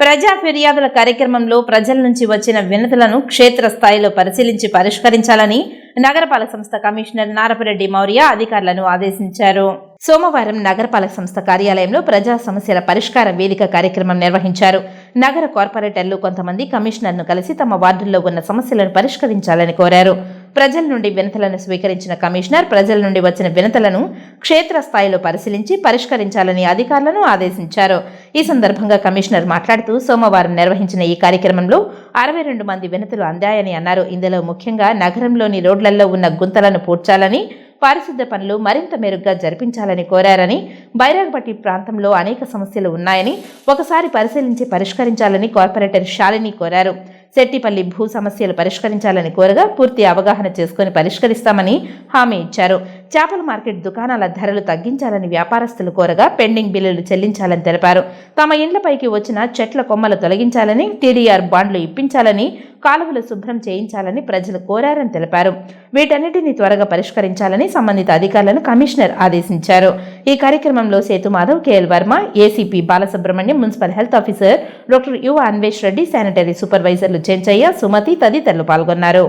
ప్రజా ఫిర్యాదుల కార్యక్రమంలో ప్రజల నుంచి వచ్చిన వినతులను క్షేత్రస్థాయిలో పరిశీలించి పరిష్కరించాలని నగరపాలక సంస్థ కమిషనర్ నారపరెడ్డి మౌర్య అధికారులను ఆదేశించారు. సోమవారం నగరపాలక సంస్థ కార్యాలయంలో ప్రజా సమస్యల పరిష్కార వేదిక కార్యక్రమం నిర్వహించారు. నగర కార్పొరేటర్లు కొంతమంది కమిషనర్ను కలిసి తమ వార్డుల్లో ఉన్న సమస్యలను పరిష్కరించాలని కోరారు. ప్రజల నుండి వినతులను స్వీకరించిన కమిషనర్ ప్రజల నుండి వచ్చిన వినతులను క్షేత్రస్థాయిలో పరిశీలించి పరిష్కరించాలని అధికారులను ఆదేశించారు. ఈ సందర్భంగా కమిషనర్ మాట్లాడుతూ సోమవారం నిర్వహించిన ఈ కార్యక్రమంలో అరవై రెండు మంది వినతులు అందాయని అన్నారు. ఇందులో ముఖ్యంగా నగరంలోని రోడ్లలో ఉన్న గుంతలను పూడ్చాలని పారిశుద్ధ్య పనులు మరింత మెరుగ్గా జరిపించాలని కోరారని బైరాగపట్టి ప్రాంతంలో అనేక సమస్యలు ఉన్నాయని ఒకసారి పరిశీలించి పరిష్కరించాలని కార్పొరేటర్ శాలిని కోరారు. శెట్టిపల్లి భూ సమస్యలు పరిష్కరించాలని కోరగా పూర్తి అవగాహన చేసుకుని పరిష్కరిస్తామని హామీ ఇచ్చారు. చేపల మార్కెట్ దుకాణాల ధరలు తగ్గించాలని వ్యాపారస్తులు కోరగా పెండింగ్ బిల్లులు చెల్లించాలని తెలిపారు. తమ ఇండ్లపైకి వచ్చిన చెట్ల కొమ్మలు తొలగించాలని టీడీఆర్ బాండ్లు ఇప్పించాలని కాలువలు శుభ్రం చేయించాలని ప్రజలు కోరారని తెలిపారు. వీటన్నిటిని త్వరగా పరిష్కరించాలని సంబంధిత అధికారులను కమిషనర్ ఆదేశించారు. ఈ కార్యక్రమంలో Sethu Madhav KL Varma ACP Balasubrahmanyam municipal health officer doctor Yuva Anvesh Reddy sanitary సూపర్వైజర్లు Chenchaiah Sumathi తదితరులు పాల్గొన్నారు.